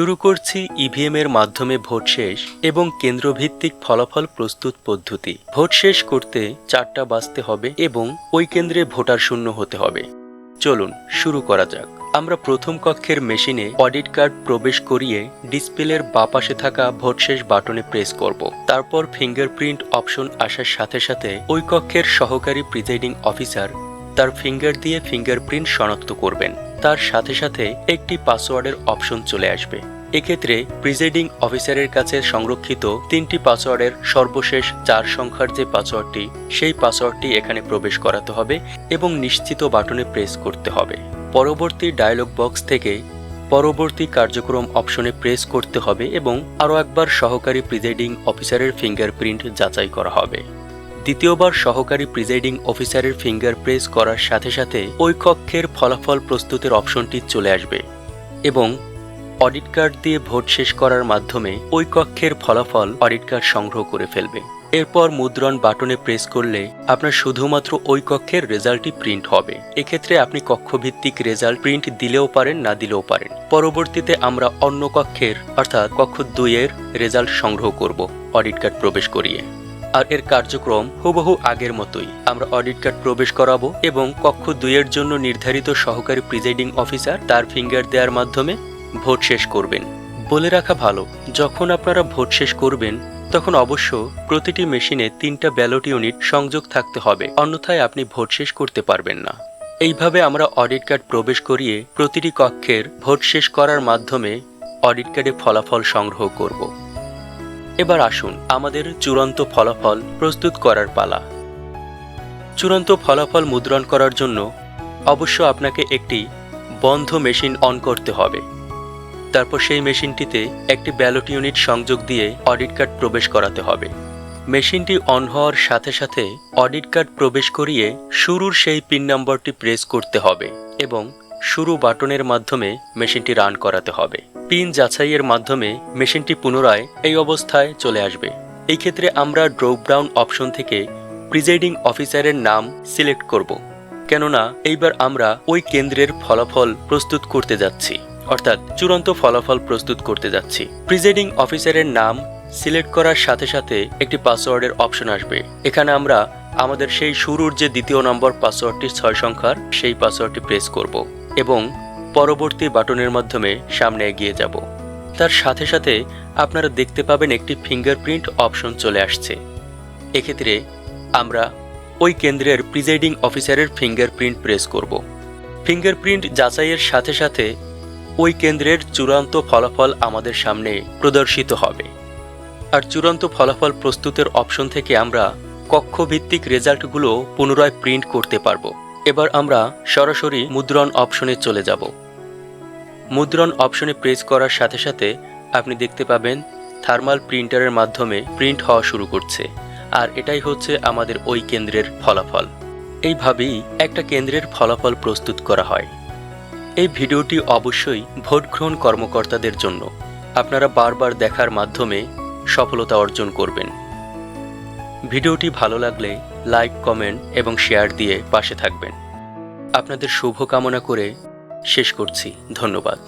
শুরু করছি ইভিএম এর মাধ্যমে ভোট শেষ এবং কেন্দ্রভিত্তিক ফলাফল প্রস্তুত পদ্ধতি। ভোট শেষ করতে চারটা বাজতে হবে এবং ওই কেন্দ্রে ভোটার শূন্য হতে হবে। চলুন, শুরু করা যাক। আমরা প্রথম কক্ষের মেশিনে অডিট কার্ড প্রবেশ করিয়ে ডিসপ্লের বাপাশে থাকা ভোট শেষ বাটনে প্রেস করব। তারপর ফিঙ্গারপ্রিন্ট অপশন আসার সাথে সাথে ওই কক্ষের সহকারী প্রিজাইডিং অফিসার তার ফিঙ্গার দিয়ে ফিঙ্গারপ্রিন্ট শনাক্ত করবেন। তার সাথে সাথে একটি পাসওয়ার্ডের অপশন চলে আসবে। এক্ষেত্রে প্রিজাইডিং অফিসারের কাছে সংরক্ষিত তিনটি পাসওয়ার্ডের সর্বশেষ চার সংখ্যার যে পাসওয়ার্ডটি, সেই পাসওয়ার্ডটি এখানে প্রবেশ করাতে হবে এবং নিশ্চিত বাটনে প্রেস করতে হবে। পরবর্তী ডায়লগ বক্স থেকে পরবর্তী কার্যক্রম অপশনে প্রেস করতে হবে এবং আরও একবার সহকারী প্রিজাইডিং অফিসারের ফিঙ্গারপ্রিন্ট যাচাই করা হবে। দ্বিতীয়বার সহকারী প্রিজাইডিং অফিসারের ফিঙ্গার প্রেস করার সাথে সাথে ওই কক্ষের ফলাফল প্রস্তুতের অপশনটি চলে আসবে এবং অডিট কার্ড দিয়ে ভোট শেষ করার মাধ্যমে ওই কক্ষের ফলাফল অডিট কার্ড সংগ্রহ করে ফেলবে। এরপর মুদ্রণ বাটনে প্রেস করলে আপনার শুধুমাত্র ওই কক্ষের রেজাল্টই প্রিন্ট হবে। এক্ষেত্রে আপনি কক্ষভিত্তিক রেজাল্ট প্রিন্ট দিলেও পারেন, না দিলেও পারেন। পরবর্তীতে আমরা অন্য কক্ষের, অর্থাৎ কক্ষ দুইয়ের, রেজাল্ট সংগ্রহ করব অডিট কার্ড প্রবেশ করিয়ে। আর এর কার্যক্রম হুবহু আগের মতোই। আমরা অডিট কার্ড প্রবেশ করাবো এবং কক্ষ দুইয়ের জন্য নির্ধারিত সহকারী প্রিজাইডিং অফিসার তার ফিঙ্গার দেওয়ার মাধ্যমে ভোট শেষ করবেন। বলে রাখা ভালো, যখন আপনারা ভোট শেষ করবেন, তখন অবশ্য প্রতিটি মেশিনে তিনটা ব্যালট ইউনিট সংযোগ থাকতে হবে, অন্যথায় আপনি ভোট শেষ করতে পারবেন না। এইভাবে আমরা অডিট কার্ড প্রবেশ করিয়ে প্রতিটি কক্ষের ভোট শেষ করার মাধ্যমে অডিট কার্ডে ফলাফল সংগ্রহ করব। এবার আসুন আমাদের চূড়ান্ত ফলাফল প্রস্তুত করার পালা। চূড়ান্ত ফলাফল মুদ্রণ করার জন্য অবশ্য আপনাকে একটি বন্ধ মেশিন অন করতে হবে। তারপর সেই মেশিনটিতে একটি ব্যালট ইউনিট সংযোগ দিয়ে অডিট কার্ড প্রবেশ করাতে হবে। মেশিনটি অন হওয়ার সাথে সাথে অডিট কার্ড প্রবেশ করিয়ে শুরুর সেই পিন নম্বরটি প্রেস করতে হবে এবং শুরু বাটনের মাধ্যমে মেশিনটি রান করাতে হবে। পিন যাচাইয়ের মাধ্যমে মেশিনটি পুনরায় এই অবস্থায় চলে আসবে। এই ক্ষেত্রে আমরা ড্রপ ডাউন অপশন থেকে প্রিজাইডিং অফিসারের নাম সিলেক্ট করব। কেননা, এইবার আমরা ওই কেন্দ্রের ফলাফল প্রস্তুত করতে যাচ্ছি। অর্থাৎ চূড়ান্ত ফলাফল প্রস্তুত করতে যাচ্ছি। প্রিজাইডিং অফিসারের নাম সিলেক্ট করার সাথে সাথে একটি পাসওয়ার্ডের অপশন আসবে। এখানে আমরা আমাদের সেই শুরুর যে দ্বিতীয় নম্বর পাসওয়ার্ডটি ছয় সংখ্যার সেই পাসওয়ার্ডটি প্রেস করব এবং পরবর্তী বাটনের মাধ্যমে সামনে এগিয়ে যাব। তার সাথে সাথে আপনারা দেখতে পাবেন একটি ফিঙ্গারপ্রিন্ট অপশন চলে আসছে। এক্ষেত্রে আমরা ওই কেন্দ্রের প্রিজাইডিং অফিসারের ফিঙ্গারপ্রিন্ট প্রেস করব। ফিঙ্গারপ্রিন্ট যাচাইয়ের সাথে সাথে ওই কেন্দ্রের চূড়ান্ত ফলাফল আমাদের সামনে প্রদর্শিত হবে। আর চূড়ান্ত ফলাফল প্রস্তুতের অপশন থেকে আমরা কক্ষভিত্তিক রেজাল্টগুলো পুনরায় প্রিন্ট করতে পারব। এবার আমরা সরাসরি মুদ্রণ অপশনে চলে যাব। মুদ্রণ অপশনে প্রেস করার সাথে সাথে আপনি দেখতে পাবেন থার্মাল প্রিন্টারের মাধ্যমে প্রিন্ট হওয়া শুরু করছে। আর এটাই হচ্ছে আমাদের ওই কেন্দ্রের ফলাফল। এইভাবেই একটা কেন্দ্রের ফলাফল প্রস্তুত করা হয়। এই ভিডিওটি অবশ্যই ভোট গ্রহণ কর্মকর্তাদের জন্য আপনারা বারবার দেখার মাধ্যমে সফলতা অর্জন করবেন। ভিডিওটি ভালো লাগলে লাইক কমেন্ট এবং শেয়ার দিয়ে পাশে থাকবেন। আপনাদের শুভ কামনা করে শেষ করছি। ধন্যবাদ।